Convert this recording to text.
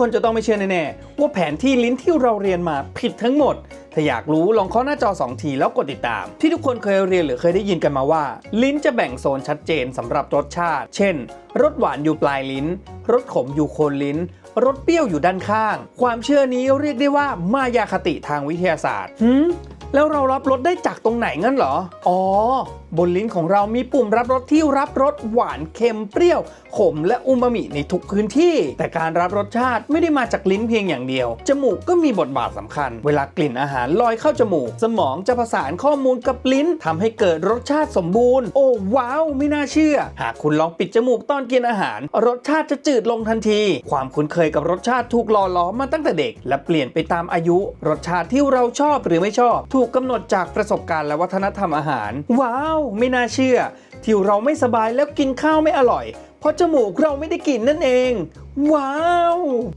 คนจะต้องไม่เชื่อแน่ๆว่าแผนที่ลิ้นที่เราเรียนมาผิดทั้งหมด ถ้าอยากรู้ลองเคาะหน้าจอ 2 ทีแล้วกดติดตาม ที่ทุกคนเคยเรียนหรือเคยได้ยินกันมาว่า ลิ้นจะแบ่งโซนชัดเจนสำหรับรสชาติ เช่นรสหวานอยู่ปลายลิ้นรสขมอยู่โคนลิ้นรสเปรี้ยวอยู่ด้านข้าง ความเชื่อนี้เรียกได้ว่ามายาคติทางวิทยาศาสตร์หืม แล้วเรารับรสได้จากตรงไหนงั้นเหรอ อ๋อ บนลิ้นของเรามีปุ่มรับรสที่รับรสหวานเค็มเปรี้ยว ขมและอูมามิในทุกพื้นที่ แต่การรับรสชาติไม่ได้มาจากลิ้นเพียงอย่างเดียว จมูกก็มีบทบาทสำคัญ เวลากลิ่นอาหารลอยเข้าจมูก สมองจะประสานข้อมูลกับลิ้นทำให้เกิดรสชาติสมบูรณ์ โอ้ว้าว ไม่น่าเชื่อ หากคุณลองปิดจมูกตอนกินอาหาร รสชาติจะจืดลงทันที ความคุ้นเคยกับรสชาติถูกหล่อหลอมมาตั้งแต่เด็ก และเปลี่ยนไปตามอายุ รสชาติที่เราชอบหรือไม่ชอบถูกกำหนดจากประสบการณ์และวัฒนธรรมอาหาร ว้าว ไม่น่าเชื่อ ที่เราไม่สบายแล้วกินข้าวไม่อร่อย เพราะจมูกเราไม่ได้กลิ่นนั่นเอง ว้าว